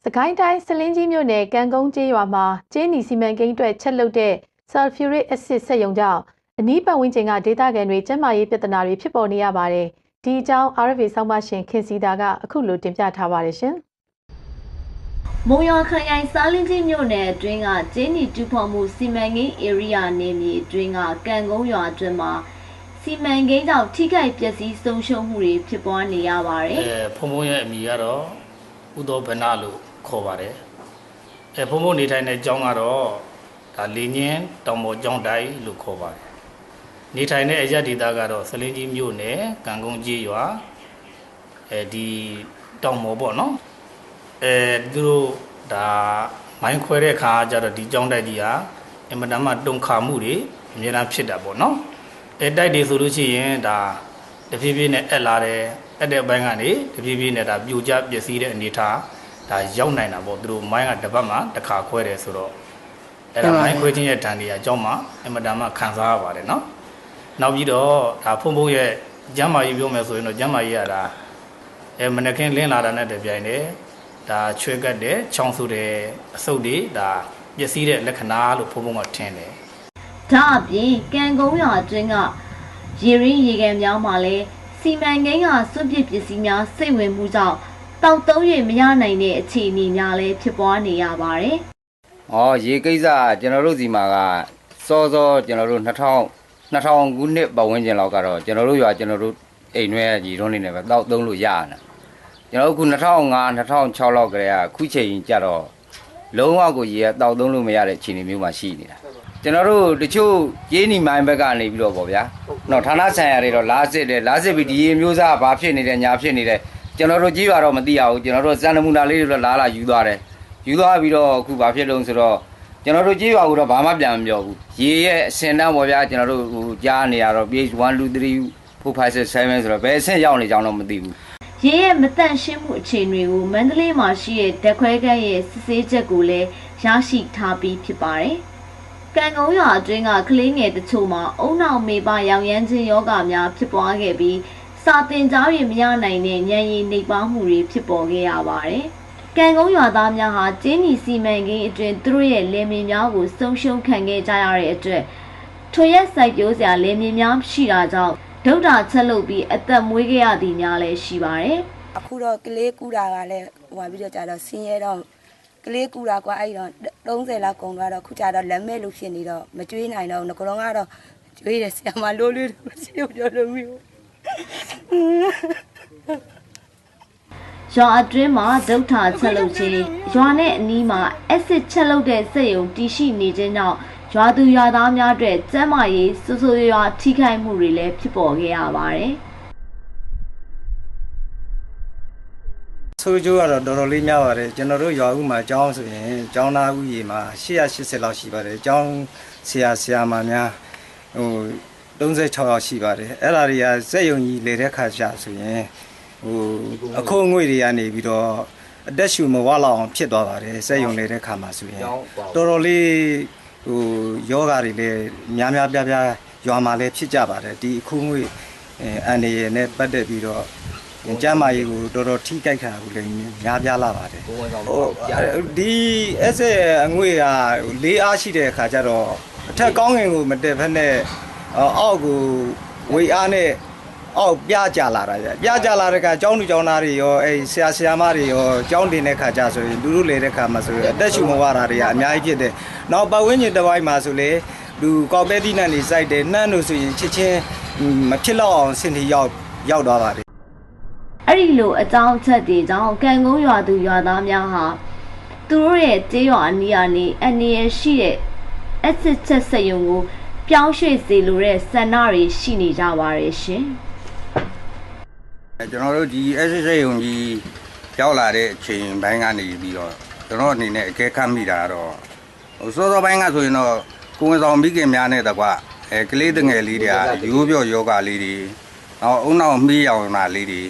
စကိုင်းတိုင်းစလင်းကြီးမြို့နယ်ကံကုန်းကျေးရွာမှာကျင်းနီစီမံကိန်းအတွက်ချက်လုပ်တဲ့ sulfuric acid စက်ရုံကြောင့်အနီးပတ်ဝန်းကျင်ကဒေသခံတွေကျန်းမာရေးပြဿနာတွေဖြစ်ပေါ်နေရပါတယ်။ဒီအကြောင်း RFA ဆောင်းပါရှင်ခင်စီတာကအခုလိုတင်ပြထားပါတယ်ရှင်။
မုံရွာခရိုင်စားလင်းကြီးမြို့နယ်အတွင်းကကျင်းနီတူဖော်မှုစီမံကိန်း area နေမြေအတွင်းကကံကုန်းရွာအတွင်းမှာစီမံကိန်းကြောင့်ထိခိုက်ပျက်စီးဆုံးရှုံးမှုတွေဖြစ်ပွားနေရပါတယ်
အဲဖုံဖုံရဲ့အမိကတော့ဥသောဗနာလို့ခေါ်ပါတယ်အဲဖုံဖုံနေထိုင်တဲ့ကျောင်းကတော့ ဒါလင်းချင်းတောင်ပေါ်ကျောင်းတိုင်းလို့ခေါ်ပါတယ်နေထိုင်တဲ့အရက်ဒေသကတော့စလင်းကြီးမြို့နယ်ကံကုန်းကြီးရွာအဲဒီတောင်ပေါ်ပေါ့နော်အဲသူတို့ဒါမိုင်းခွဲတဲ့အခါကျတော့ဒီကျောင်းတိုက်ကြီးဟာအင်မတန်မှတုန်ခါမှုတွေအများအားဖြစ်တာပေါ့နော်အဲတိုက်တွေဆိုလို့ရှိရင်ဒါတဖြည်းဖြည်းနဲ့အက်လာတယ်အဲ့တဲ့ဘိုင်းကနေတဖြည်းဖြည်းနဲ့ဒါပြိုကျပျက်စီးတဲ့အနေထားဒါရောက်နိုင်တာပေါ့သူတို့မိုင်းကတစ်ပတ်မှတစ်ခါခွဲတယ်ဆိုတော့ အဲ့ဒါမိုင်းခွဲခြင်းရဲ့တန်တွေအကြောင်းမှအင်မတန်မှခံစားရပါတယ်နော်နောက်ပြီးတော့ဒါဖုံဖုံရဲ့ကျမ်းမာရေးပြောမယ်ဆိုရင်တော့ကျမ်းမာရေးရတာအဲမနက်ခင်းလင်းလာတာနဲ့တပြိုင်တည်းဒါချွေကတ်တယ်ချောင်းဆူတယ်အဆုပ်တွေဒါပျက်စီးတဲ့လက္ခဏာလို့ဖုံဖုံကထင်တယ်။
ဒါအပြင်ကံကုန်းရွာအတွင်းကရေရင်းရေကန်များမှာလည်းစီမံကိန်းကစွန့်ပစ်ပစ္စည်းများစိတ်ဝင်မှုကြောင့်တောက်သုံး၍မရနိုင်တဲ့အခြေအနေများလည်းဖြစ်ပွားနေရပါတယ်။။
ဩရေကိစ္စကကျွန်တော်တို့စီမှာကစောစောကျွန်တော်တို့2000ခုနှစ်ပတ်ဝန်းကျင်လောက်ကတော့ကျွန်တော်တို့ရွာကျွန်တော်တို့အိမ်တွဲညီတွန်းနေနေပဲတောက်သုံးလို့ရရနာကျွန်တော်တို့ခု2005 2006လောက်ကလေးကခုချိန်ကြတော့လုံးဝကိုရေကတောက်သုံးလို့မရတဲ့အခြေအနေမျိုးမှာရှိနေတာကျွန်တော်တို့တချို့ရင်းနီမိုင်းဘက်ကနေပြီးတော့ဗောဗျာနော်ဌာနဆိုင်ရာတွေတော့လာစစ်တယ်လာစစ်ပြီးဒီရေမျိုးစားဘာဖြစ်နေတယ်ညာဖြစ်နေတယ်ကျွန်တော်တို့ကြည့်ရတော့မသိရဘူးကျွန်တော်တို့စံနမူနာလေးတွေတော့လာလာယူသွားတယ် ယူသွားပြီးတော့အခုဘာဖြစ်လုံးဆိုတော့ကျွန်တော်တို့ကြေးရွာကတော့ဘာမှပြန်မပြောဘူးရေရဲ့အစင်တန်းပေါ်ဗျာကျွန်တော်တို့ဟိုကြားနေရတော့ PH 1 2 3 4 5 6 7ဆိုတော့ဘယ်အဆင့်ရောက်နေကြအောင်တော့မသိဘူး
ရေရဲ့မတန့်ရှင်းမှုအခြေအနေကိုမန္တလေးမှာရှိတဲ့ဓာတ်ခွဲခန်းရဲ့စစ်ဆေးချက်ကိုလည်းရရှိထားပြီးဖြစ်ပါတယ်။ကံကုန်းရွာအတွင်းကကလေးငယ်တချို့မှာအုံနောက်မေပရောင်ရမ်းခြင်းယောဂများဖြစ်ပွားခဲ့ပြီးစာတင်ကြားတွေမရနိုင်တဲ့ဉာဏ်ရည်နှိပ်ပါမှုတွေဖြစ်ပေါ်ခဲ့ရပါတယ်။ ကံကုန်းရွာသားများဟာကျင်းနီစီမံကိန်းအတွင်းသူတို့ရဲ့လယ်မြေများကိုဆုံးရှုံးခံခဲ့ကြရတဲ့အတွက်ထိုရက်စိုက်ပျိုးစရာလယ်မြေများရှိတာကြောင့်ဒုဒ္ဒါချက်လုပ်ပြီးအသက်မွေးခဲ့ရသည်များလည်းရှိပါတယ်။
အခုတော့ကလေးကူတာကလည်းဟိုပါပြီးတော့ကြာတော့ဆင်းရဲတော့ကလေးကူတာကွာအဲ့တော့30လောက်ကုန်သွားတော့ခုကြာတော့လက်မဲ့လို့ဖြစ်နေတော့မကြွေးနိုင်တော့ဘူးငကောင်ကတော့ကြွေးတယ်ဆရာမလိုလို့မရှိဘူးပြောလို့မ ရဘူး
ရွာအတွင်းမှာဒုတ်ထာချက်လုပ်ခြင်းရွာနဲ့အနီးမှာအက်ဆစ်ချက်လုပ်တဲ့စက်ရုံတည်ရှိနေခြင်းကြောင့်ရွာသူရွာသားများအတွက်ကျန်းမာရေးဆူဆူရွာရွာထိခိုက်မှုတွေလည်းဖြစ်ပေါ်ခဲ့ရပါတယ်။
ဆိုးကျိုးကတော့တော်တော်လေးများပါတယ်ကျွန်တော်တို့ရွာဦးမှာကျောင်းဆိုရင်ကျောင်းသားဦးရေမှာ880လောက်ရှိပါတယ်ကျောင်းဆရာဆရာမများဟို36ယောက်ရှိပါတယ်အဲ့ဒါတွေကစက်ယုံကြီးလေတဲ့ခါကျဆိုရင် ဟိုအခုငွေတွေကနေပြီးတော့အသက်ရှူမဝလောက်အောင်ဖြစ်သွားပါတယ်စက်ယုံလေတဲ့ခါမှာဆိုရင်တော်တော်လေးဟိုယောဂါတွေလည်းများများပြားပြားရွာမှာလည်းဖြစ်ကြပါတယ်ဒီအခုငွေအဲအန်ဒီရနဲ့ပတ်သက်ပြီးတော့ကျမ်းမာရေးကိုတော်တော်ထိကြိုက်ခံရဘူးလေများပြားလာပါတယ်ဟိုဒီအက်ဆက်အငွေကလေးအားရှိတဲ့အခါကျတော့အထက်ကောင်းငင်ကိုမတက်ဖက်နဲ့အောက်ကိုဝေအားနဲ့ အောက်ပြကြလာတာကြပြကြလာတဲ့အခါကျောင်းသူကျောင်းသားတွေရောအဲဆရာဆရာမတွေရောကျောင်းတင်တဲ့ခါကျဆိုရင်လူလူလေတဲ့ခါမှာဆိုရင်အသက်ရှူမဝတာတွေကအများကြီးဖြစ်တယ်။နောက်ပတ်ဝန်းကျင်တစ်ပိုင်းမှာဆိုလေလူကောက်ပဲတိနတ်နေစိုက်တယ်နှမ်းလို့ဆိုရင်ချစ်ချင်းမဖြစ်တော့အောင်ဆင်တီရောက်ရောက်သွားပါတယ်
အဲ့ဒီလိုအကြောင်းအချက်တွေကြောင့်ကံကုန်းရွာသူရွာသားများဟာသူတို့ရဲ့ကျေးရွာအနီးအနေအနေရရှိတဲ့အက်ဆစ်ချက်စက်ရုံကိုပြောင်းရွှေ့စေလိုတဲ့ဆန္ဒတွေရှိနေကြပါတယ်ရှင်။
ကျွန်တော်တို့ဒီ SSA ယုံကြီးရောက်လာတဲ့အချိန်ပိုင်းကနေပြီးတော့ကျွန်တော်အနေနဲ့အကဲခတ်မိတာကတော့ဟိုစောစောပိုင်းကဆိုရင်တော့ကိုဝင်ဆောင်မိခင်များနဲ့တကွအဲကလေးတငယ်လေးတွေကရိုးပြော့ယောဂလေးတွေနောက်အုံနောက်မီးရောင်တာလေးတွေ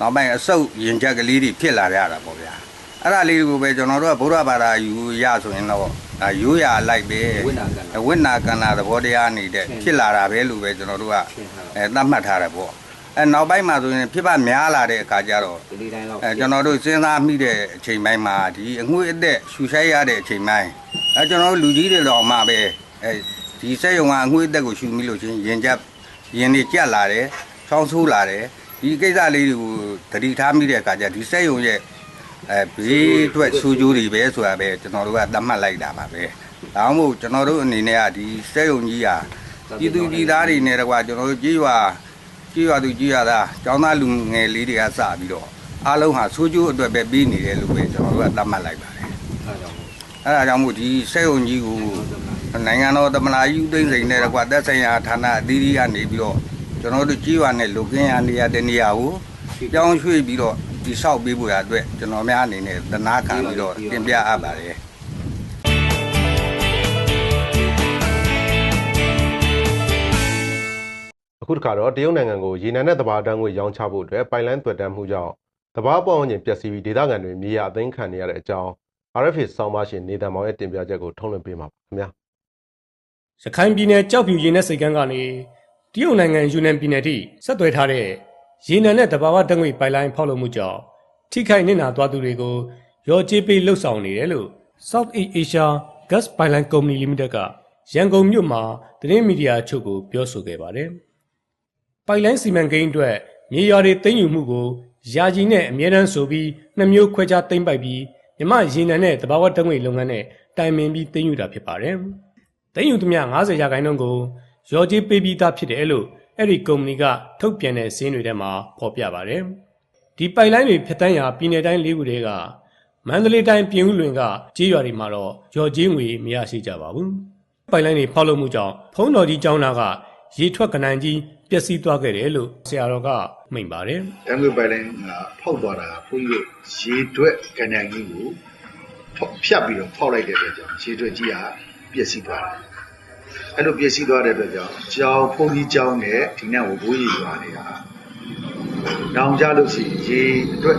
နောက်ပိုင်းအဆုပ်ရင်ချက်ကလေးတွေဖြစ်လာရတာပေါ့ဗျာအဲ့ဒါလေးကိုပဲကျွန်တော်တို့ကဘုရားဘာသာယူရဆိုရင်တော့ဒါရိုးရလိုက်ပဲဝိနာကန္နာသဘောတရားနေတဲ့ဖြစ်လာတာပဲလို့ပဲကျွန်တော်တို့ကအဲသတ်မှတ်ထားတယ်ပေါ့ အဲနောက်ပိုင်းမှာဆိုရင်ဖြစ်ပါများလာတဲ့အခါကျတော့အဲကျွန်တော်တို့စဉ်းစားမိတဲ့အချိန်ပိုင်းမှာဒီအငွေ့အသက်ရှူဆိုင်ရတဲ့အချိန်ပိုင်းအဲကျွန်တော်တို့လူကြီးတွေတော့မှပဲအဲဒီစက်ရုံကအငွေ့အသက်ကိုရှူမိလို့ချင်းရင်ကြပ်ရင်တွေကြက်လာတယ်ချောင်းဆိုးလာတယ်ဒီကိစ္စလေးတွေကိုသတိထားမိတဲ့အခါကျဒီစက်ရုံရဲ့အဲဘေးအတွက်ဆူကြိုးတွေပဲဆိုတာပဲကျွန်တော်တို့ကသတ်မှတ်လိုက်တာပါပဲဒါမှမဟုတ်ကျွန်တော်တို့အနေနဲ့ကဒီစက်ရုံကြီးဟာပြည်သူပြည်သားတွေနဲ့တကွာကျွန်တော်တို့ကြီးရွာ ကြည်ရွာသူကြည်ရွာသားကျောင်းသားလူငယ်လေးတွေကစပြီးတော့အားလုံးဟာဆိုးကျိုးအတွက်ပဲပြီးနေတယ်လို့ပဲကျွန်တော်တို့ကသတ်မှတ်လိုက်ပါတယ်အဲဒါကြောင့်မို့ဒီစက်ုံကြီးကိုနိုင်ငံတော်သမ္မတကြီးဦးသိန်းစိန်နဲ့ကွာသက်ဆိုင်ရာဌာနအသီးသီးကနေပြီးတော့ကျွန်တော်တို့ကြည်ရွာနဲ့လူကင်းရနေရတဲ့နေရာကိုပြောင်းရွှေ့ပြီးတော့ဒီဆောက်ပေးဖို့ရအတွက်ကျွန်တော်များအနေနဲ့သနာခံပြီးတော့တင်ပြအပ်ပါတယ်
ခုတစ်ခါတော့တရုတ်နိုင်ငံကိုရေနံနဲ့တဘာတန်းငွေရောင်းချဖို့အတွက်ပိုင်လိုင်းသွက်တန်းမှုကြောင့်တဘာပေါအောင်ချင်းပျက်စီးပြီးဒေသခံတွေမြေယာအသိမ်းခံနေရတဲ့အကြောင်း RFA စောင်းပါရှင်နေတံမောင်ရဲ့တင်ပြချက်ကိုထုတ်လွှင့်ပေးမှာပါခင်ဗျာ
ရခိုင်ပြည်နယ်ကြောက်ဖြူရေနက်စိတ်ကမ်းကနေတရုတ်နိုင်ငံယူနန်ပြည်နယ်ထိဆက်သွယ်ထားတဲ့ရေနံနဲ့တဘာဝတငွေပိုင်လိုင်းဖောက်လုပ်မှုကြောင့်ထိခိုက်နစ်နာသွားသူတွေကိုရော်ကြေးပေးလှုပ်ဆောင်နေတယ်လို့ South East Asia Gas Pipeline Company Limited ကရန်ကုန်မြို့မှာသတင်းမီဒီယာအချို့ကိုပြောဆိုခဲ့ပါတယ်။ ပိုင်လိုင်းစီမံကိန်းအတွက်မြေယာတွေသိမ်းယူမှုကိုယာကြီးနဲ့အမြဲတမ်းဆိုပြီးနှစ်မျိုးခွဲခြားသိမ်းပိုက်ပြီးမြမရေနံနဲ့တဘာဝတငွေလုပ်ငန်းနဲ့တိုင်ပင်ပြီးသိမ်းယူတာဖြစ်ပါတယ်။သိမ်းယူသမျှ90ရာခိုင်နှုန်းကိုရော်ကြီးပေးပြီးသားဖြစ်တယ်လို့အဲ့ဒီကုမ္ပဏီကထုတ်ပြန်တဲ့စင်းတွေထဲမှာဖော်ပြပါတယ်။ဒီပိုက်လိုင်းတွေဖျက်တမ်းရာပြည်내တိုင်းလေးခုတည်းကမန္တလေးတိုင်းပြင်ဦးလွင်ကကြေးရွာတွေမှာတော့ရော်ကြီးငွေမရရှိကြပါဘူး။ပိုက်လိုင်းတွေဖောက်လို့မှုကြောင့်ဖုံးတော်ကြီးကျောင်းသားကရေထွက်ကနန်းကြီး ပျက်စီးသွားခဲ့တယ်လို့ဆရာတော်ကမိန့်ပါတယ်။
တန်ခွေပိုင်လိုင်းကဖောက်သွားတာဘုန်းကြီးတို့ရေတွက်ကဏ္ဍကြီးကိုဖောက်ဖြတ်ပြီးတော့ဖောက်လိုက်တဲ့အတွက်ကြောင့်ရေတွက်ကြီးကပျက်စီးသွားတယ်။အဲ့လိုပျက်စီးသွားတဲ့အတွက်ကြောင့်ကြောင်ဘုန်းကြီးကျောင်းနဲ့ဒီနေ့ဝဘိုးကြီးရွာနေတာနောင်ကြလို့ရှိရင်ရေအတွက်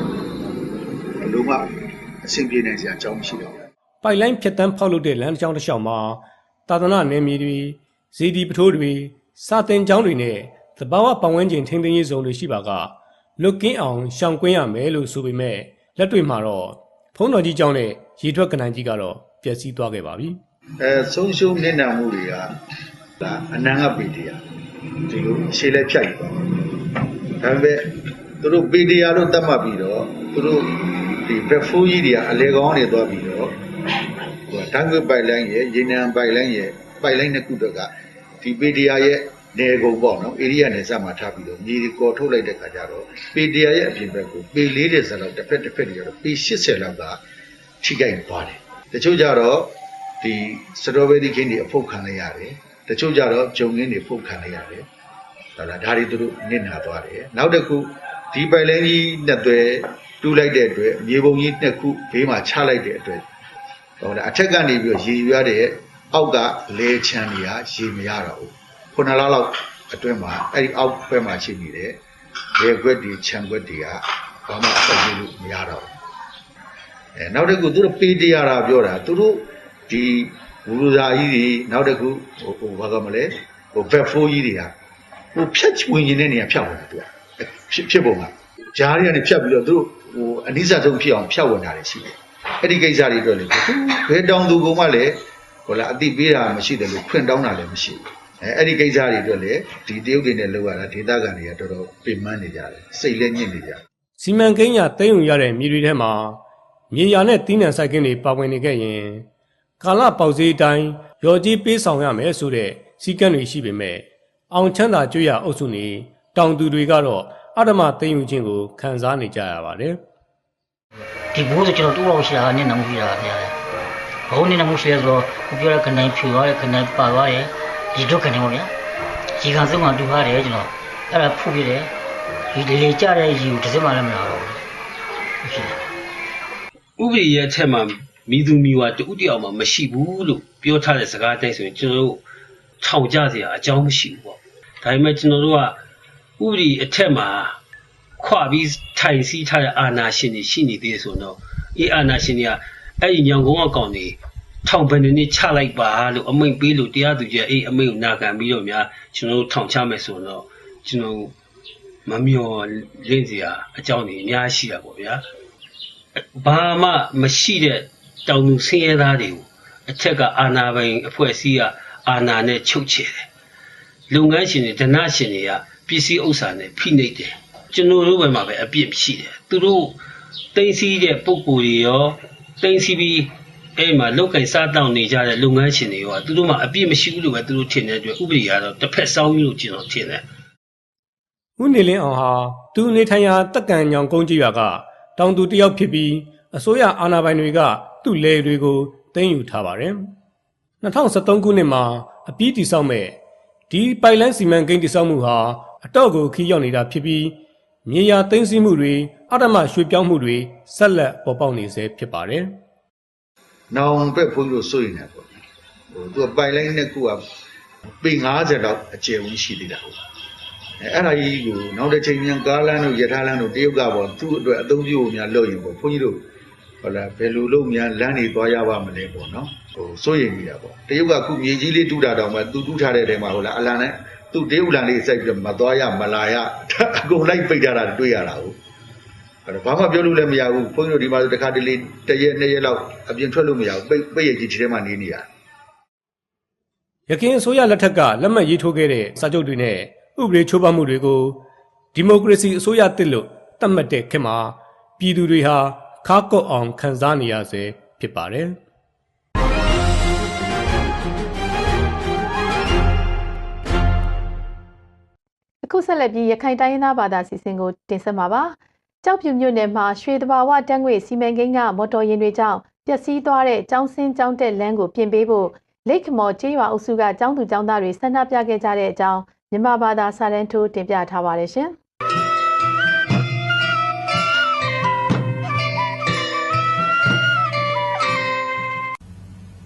ဘလုံးဝအဆင်ပြေနိုင်စရာအကြောင်းမရှိတော့ဘူး
ပိုက်လိုင်းဖြတ်တန်းဖောက်လုပ်တဲ့လမ်းတစ်ကြောင်းတစ်လျှောက်မှာသာသနာနယ်မြေတွေဇေဒီပထိုးတွေစာတင်ကျောင်းတွေနဲ့ သဘာဝပတ်ဝန်းကျင်ထိန်းသိမ်းရေးဇုံတွေရှိပါကလွတ်ကင်းအောင်ရှောင်ကွင်းရမယ်လို့ဆိုပေမဲ့လက်တွေ့မှာတော့ဖုံးတော်ကြီးကျောင်းနဲ့ရေထွက်ကနန်းကြီးကတော့ပျက်စီးသွားခဲ့ပါပြီ
အဲဆုံးရှုံးနေနာမှုတွေကဒါအနန္တပေတရားဒီလိုရှေ့လက်ဖြတ်ယူပါဒါပေမဲ့သူတို့ပေတရားလို့သတ်မှတ်ပြီးတော့သူတို့ဒီဘက်ဖိုးကြီးတွေကအလေကောင်းတွေသွားပြီးတော့ဟိုတန်းခွေပိုက်လိုင်းရဲ့ရေနံပိုက်လိုင်းရဲ့ပိုက်လိုင်းနှစ်ခုတော့ကဒီပေတရားရဲ့ နေကုန်ပေါ့နော်ဧရိယာနယ်စပ်မှာထားပြီးတော့မြေတွေကော်ထုတ်လိုက်တဲ့ခါကျတော့ပေတရားရဲ့အပြင်ဘက်ကိုပေ40ဆယ်လောက်တစ်ဖက်တစ်ဖက်တွေကတော့ပေ80လောက်ကထိခိုက်သွားတယ်တချို့ကြတော့ဒီစတော်ဘယ်ရီခင်းတွေအဖုတ်ခံလိုက်ရတယ်တချို့ကြတော့ဂျုံခင်းတွေဖုတ်ခံလိုက်ရတယ်ဟုတ်လားဒါတွေသူတို့နစ်နာသွားတယ်နောက်တစ်ခုဒီပိုင်လိုင်းကြီးနှစ်သွဲတူးလိုက်တဲ့အတွက်မြေပုံကြီးနှစ်ခုဘေးမှာချလိုက်တဲ့အတွက်ဟုတ်လားအထက်ကနေပြီးတော့ရေရွရတဲ့အောက်ကလဲချမ်းတွေကရေမရတော့ဘူး ခုနလလောက်အတွင်းမှာအဲ့ဒီအောက်ဘက်မှာရှိနေတဲ့လေခွက်တွေခြံခွက်တွေကဘာမှအဆက်ရလို့မရတော့ဘူးအဲနောက်တစ်ခုသူတို့ပေးတရားတာပြောတာသူတို့ဒီဝူလူဇာကြီးတွေနောက်တစ်ခုဟိုဟိုဘာကမလဲဟိုဘက်ဖိုးကြီးတွေကဟိုဖြတ်ဝင်နေတဲ့နေရာဖြတ်ဝင်တာသူကဖြစ်ဖြစ်ပုံကဂျားတွေကနေဖြတ်ပြီးတော့သူတို့ဟိုအနိစ္စဆုံးဖြစ်အောင်ဖြတ်ဝင်တာတွေရှိတယ်အဲ့ဒီကိစ္စတွေအတွက်လေဘယ်တောင်သူကမှလည်းဟိုလာအတိပေးတာမရှိတယ်လို့ခွင့်တောင်းတာလည်းမရှိဘူး အဲအဲ့ဒီကိစ္စတွေအတွက်လေဒီတရုတ်တွေနဲ့လောက်ရတာဒေသခံတွေကတော်တော်ပင်ပန်းနေကြတယ်စိတ်လည်းညစ်နေကြတယ်
စီမံကိန်းရသိမ်းယူရတဲ့မြေတွေထဲမှာမြေယာနဲ့တီးနှံစိုက်ခင်းတွေပါဝင်နေခဲ့ရင်ကာလပေါက်စည်းအတိုင်းရော်ကြီးပေးဆောင်ရမယ်ဆိုတဲ့စည်းကမ်းတွေရှိပေမဲ့အောင်ချမ်းသာကျွေးရအုပ်စုနေတောင်သူတွေကတော့အဓမ္မသိမ်းယူခြင်းကိုခံစားနေကြရပါတယ်
ဒီဘိုးဆိုကျွန်တော်တူတော့ရှိတာကနေနမှုရှိတာဗျာဘုံနေနမှုရှိရဆိုတော့ကိုပြောတဲ့ခနိုင်ဖြူသွားတယ်ခနိုင်ပါသွားတ ယ်ဒီတော့ခနိုင်ပေါ့ဗျာဒီကံစုံကတူထားတယ်ကျွန်တော်အဲ့ဒါဖုတ်ပြတယ်ဒီလေလေကြတဲ့ရီကိုတစ်စက်မှလည်းမလာတော့ဘူးဖြစ်တယ်
ဥပဒေရဲ့အထက်မှာမိသူမိဝါတူတယောက်မှမရှိဘူးလို့ပြောထားတဲ့စကားတိုင်းဆိုရင်ကျွန်တော်တို့ထောင်ကြစရာအကြောင်းမရှိဘူးပေါ့ဒါပေမဲ့ကျွန်တော်တို့ကဥပဒေအထက်မှာခွပြီးထိုင်စီးထားတဲ့အာဏာရှင်တွေရှိနေသေးတယ်ဆိုတော့အေးအာဏာရှင်တွေကအဲ့ဒီညောင်ကုန်းအကောင်တွေ ထောင်ပန်နေနေချလိုက်ပါလို့အမိန့်ပေးလို့တရားသူကြီးအေးအမိန့်ကိုနာခံပြီးတော့များကျွန်တော်တို့ထောင်ချမယ်ဆိုတော့ကျွန်တော်မမျော်လင့်စရာအကြောင်းတွေအများရှိတာပေါ့ဗျာဘာမှမရှိတဲ့တောင်သူဆင်းရဲသားတွေကိုအထက်ကအာဏာပိုင်အဖွဲ့အစည်းကအာဏာနဲ့ချုပ်ချယ်တယ်။လုပ်ငန်းရှင်တွေဒနာရှင်တွေကပစ္စည်းဥစ္စာနဲ့ဖိနှိပ်တယ်။ကျွန်တော်တို့ဘက်မှာပဲအပြစ်ရှိတယ်။သူတို့တင်စီတဲ့ပုံကိုယ်တွေရောတင်စီပြီး အဲ့မှာလောက်ကင်စားတောင်းနေကြတဲ့လုပ်ငန်းရှင်တွေရောသူတို့မှအပြစ်မရှိဘူးလို့ပဲသူတို့ထင်တဲ့အတွက်ဥပဒေကတော့တစ်ဖက်စောင်းပြီးလို့ကျွန်တော်ထင်တယ်။
ဦးနေလင်းအောင်ဟာသူနေထိုင်ရာတက်ကံညောင်ကုန်းကြီးရွာကတောင်သူတစ်ယောက်ဖြစ်ပြီးအစိုးရအာဏာပိုင်တွေကသူ့လေတွေကိုသိမ်းယူထားပါတယ်။2013ခုနှစ်မှာအပြီးတိဆောက်မဲ့ဒီပိုက်လန်းစီမံကိန်းတိဆောက်မှုဟာအတော့ကိုခီးရောက်နေတာဖြစ်ပြီးမြေယာသိမ်းဆည်းမှုတွေအဓမ္မရွှေ့ပြောင်းမှုတွေဆက်လက်ပေါ်ပေါက်နေဆဲဖြစ်ပါတယ်။
နောင်ဘက်ဘုန်းကြီးတို့စိုးရင်လည်းပေါ့ဟိုသူကပိုင်လိုင်းနှစ်ခုကပေ90လောက်အကျယ်ဝန်းရှိသေးတာဟုတ်အဲအဲ့ဒါကြီးကိုနောက်တစ်ချိန်မြန်ကားလမ်းတို့ယထာလမ်းတို့တရုတ်ကပေါ့သူ့အတွက်အသုံးပြုဖို့များလုပ်ရင်ပေါ့ဘုန်းကြီးတို့ဟုတ်လားဘယ်လိုလုပ်များလမ်းတွေသွားရပါမလဲပေါ့နော်ဟိုစိုးရင်နေတာပေါ့တရုတ်ကခုမြေကြီးလေးတူးတာတောင်မှသူတူးထားတဲ့တဲမှာဟုတ်လားအလံနဲ့သူ့တရုတ်လမ်းလေးစိုက်ပြီးတော့မသွားရမလာရအကုန်လိုက်ပိတ်ကြတာတွေ့ရတာဟုတ်အဲ့တော့ ဘာမှပြောလို့လည်းမရဘူးဘုန်းကြီးတို့ဒီမှာတခါတလေတရက်နှစ်ရက်လောက်အပြင်ထွက်လို့မရဘူးပိတ်ပိတ်ရကြီးဒီထဲမှာနေနေရ
ရခိုင်အစိုးရလက်ထက်ကလက်မှတ်ရေးထိုးခဲ့တဲ့စာချုပ်တွေနဲ့ဥပဒေချိုးဖောက်မှုတွေကိုဒီမိုကရေစီအစိုးရတစ်လို့သတ်မှတ်တဲ့ခေတ်မှာပြည်သူတွေဟာခါကော့အောင်ခံစားနေရဆဲဖြစ်ပါတယ်။
အခုဆက်လက်ပြီးရခိုင်တိုင်းရင်းသားဘာသာစီစဉ်ကိုတင်ဆက်မှာပါ ကြောက်ဖြူမြို့နယ်မှာရွှေတဘာဝတန်းငွေစီမံကိန်းကမော်တော်ယာဉ်တွေကြောင့်ပျက်စီးသွားတဲ့ကျောင်းစင်းကျောင်းတက်လမ်းကိုပြင်ပေးဖို့လိတ်ခမော်ကျေးရွာအုပ်စုကကျောင်းသူကျောင်းသားတွေဆန္ဒပြခဲ့ကြတဲ့အကြောင်းမြန်မာဘာသာစာတန်းထိုးတင်ပြထားပါတယ်ရှင်။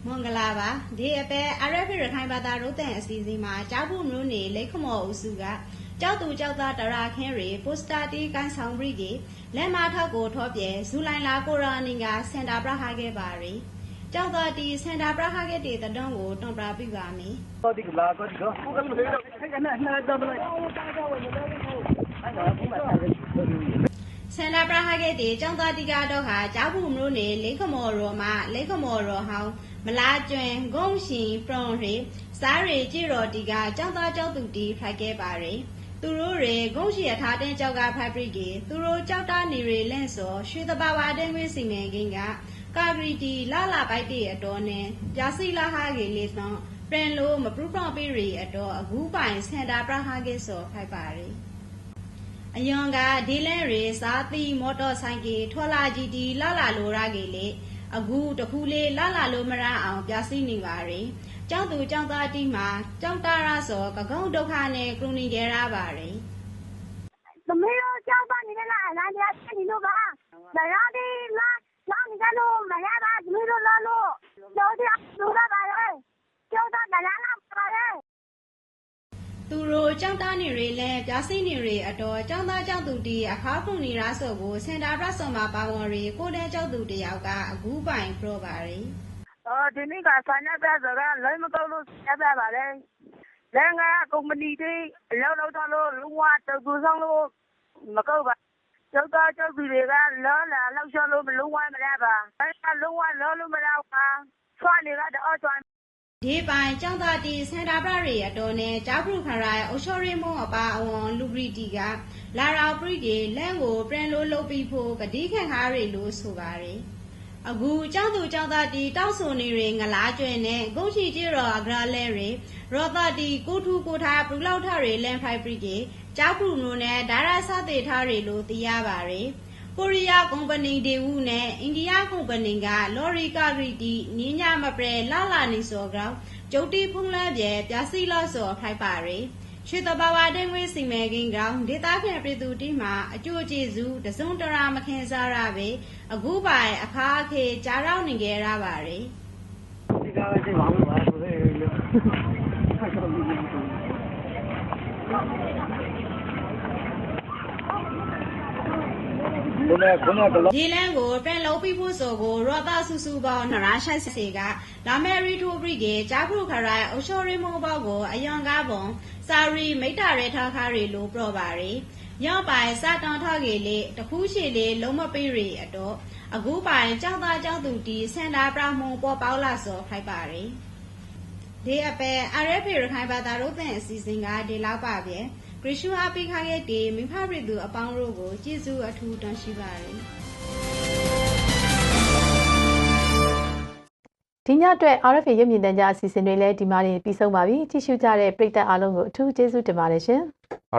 မင်္ဂလာပါဒီအပဲ RFA ရခိုင်ဘာသာရုပ်သံအစီအစဉ်မှာကြောက်ဖို့မျိုးနေလိတ်ခမော်အုပ်စုက ကြောက်သူကြောက်သားတရာခင်းရီပိုစတာတီကန်ဆောင်ဘရီကလက်မထောက်ကိုထောပြဲဇူလိုင်လာကိုရာနီကစင်တာပရဟာခဲ့ပါရီကြောက်သားတီစင်တာပရဟာခဲ့တဲ့တတွန်းကိုတွန်ပြပြပါမယ်
ဒီကလာတော့ဒီတော့ဘုကလည်းတော့ခဏနှာတော့မလိုက်
ဆန္ဒပရဟခဲ့တဲ့ကျောင်းသားတီကတော့ဟာကြောက်ဖို့မျိုးနေလိတ်ခမော်ရောမှာလိတ်ခမော်ရောဟောင်းမလားကျွန်းဂုံရှင်ပရွန်ရီစားရီကြည်တော်တီကကျောင်းသားကျောင်းသူတီဖိုက်ခဲ့ပါရီ သူတို့ရေဂုံရှိရထားတဲ့ကြောက်ကဖိုက်ပရိကေသူတို့ကြောက်တာနေရီလန့်စောရွှေတဘာဝတဲ့ငွေစီမံကိန်းကကာဂရီတီလာလာပိုက်တဲ့အတော်နဲ့ပြာစီလာဟာကေလေးသောပရန်လိုမပရူဖရန်ပီရီအတော်အကူပိုင်စန္ဒပရဟာကေစောဖိုက်ပါရီအယွန်ကဒီလန်ရီစားသီမော်တော်ဆိုင်ကထွာလာကြီးတီလာလာလိုရကေလေအကူတခုလေးလာလာလိုမရအောင်ပြစီနေပါရီ ကျောင်းသူကျောင်းသားတီမှာကျောင်းတာရစောကကုံဒုက္ခနဲ့ကရုဏီကြရပါရီ
သမီးတို့ကြောက်ပါနေတဲ့လားအလားတရားဖြစ်နေလို့ပါ။တရားဒီလာလာနေကြလို့မရပါသမီးတို့လာလို့ကြောက်တရားလူလာပါလေ။ကြောက်တာတရားလာပါလေ
သူတို့ကြောင်းသားနေရီလဲပြားစိနေရီအတော်ကျောင်းသားကျောင်းသူတီအခါဖုန်နေရဆိုကိုစင်တာပရဆော်မှာပါဝင်ရီကိုတဲ့ကျောင်းသူတယောက်ကအကူပိုင်ပြောပါရီ။
အော် ဒီနေ့ကဆန္ဒပြဆိုတာလည်းမကောက်လို့ဆန္ဒပြပါလေ။လမ်းကကုမ္ပဏီတွေအလောက်လောက်ထားလို့လူဝတူတူဆောင်လို့မကောက်ပါ။ကျောက်သားကျောက်သူတွေကလောလာလောက်ချလို့မလုံးဝမရပါ။အဲကလုံးဝလောလို့မရပါ။ဆွာနေကတော့ဆွာ
ဒီပိုင်ကျောင်းသားတီစင်တာပရရီအတော်နဲ့ကြောက်ဖုခရိုင်အုရှော်ရီမုံအပါအဝန်လူပရီတီကလာရာပရီတီလန့်ကိုပြန်လို့လုတ်ပြီးဖို့ကတိခံထားရီလို့ဆိုပါရီ အခုကျောင်းသူကျောင်းသားတီတောက်ဆိုနေရီငလားကျွဲနဲ့ဂုံချီတီရောအဂရာလဲရီရောသားတီကိုထူကိုထားပူလောက်ထရီလန်ဖိုင်ပရီတီကြောက်ဖုနိုနဲ့ဒါရဆသေးထားရီလို့သိရပါရီကိုရီးယားကုမ္ပဏီဒေဝူနဲ့အိန္ဒိယကုမ္ပဏီကလော်ရီကာဂရီတီနင်းညမပရဲလာလာနေစောကောင်ကျုပ်တီဖုံးလဲပြဲပြစီလော့စောဖိုက်ပါရီ ရွှေတဘာဝတဲ့ငွေစီမဲကင်းကောင်ဒေတာဖြန့်ပြည်သူတီမှာအကျိုးကျေးဇူးတစုံတရာမခင်စားရပဲအခုပိုင်အခါအခေကြားရောက်နေကြရပါရီ
ဒီကားလေးပါလို့ပါဆိုတဲ့လို့
ဒီလန်ကိုပြန်လုံးပြီးဖို့ဆိုကိုရောတာဆူဆူပေါင်းနရာရှိုက်စီကလာမယ်ရီထိုဘရီကေဂျာဖရုခရိုင်အရှော်ရီမောဘောက်ကိုအယွန်ကားပုံစာရီမိတ္တရဲထားခါရီလိုပြောပါရီရောက်ပိုင်စတောင်ထောက်ကေလေးတခုရှိလေးလုံးမပေးရီအတော့အခုပိုင်ကြောက်သားကြောက်သူတီစင်တာပရမုံပေါ်ပေါလာစောဖိုက်ပါရီဒီအပဲ RFA ရခိုင်ဘာသာရုပ်သံအစီအစဉ်ကဒီလောက်ပါပဲ ဂရရှုအပိခါရဲ့တီမိဖရစ်သူအပေါင်းတို့ကိုကျေးဇူးအထူးတင်ရှိပါရယ်
ဒီညအတွက် RFA ရုပ်မြင်သံကြားအစီအစဉ်တွေလည်းဒီမှာတင်ပြီးဆုံးပါပြီကြည့်ရှုကြတဲ့ပရိသတ်အားလုံးကိုအထူးကျေးဇူးတင်ပါတယ်ရှင်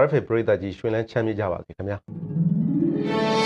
RFA ပရိသတ်ကြီးရှင်လန်းချမ်းမြေ့ကြပါစေခင်ဗျာ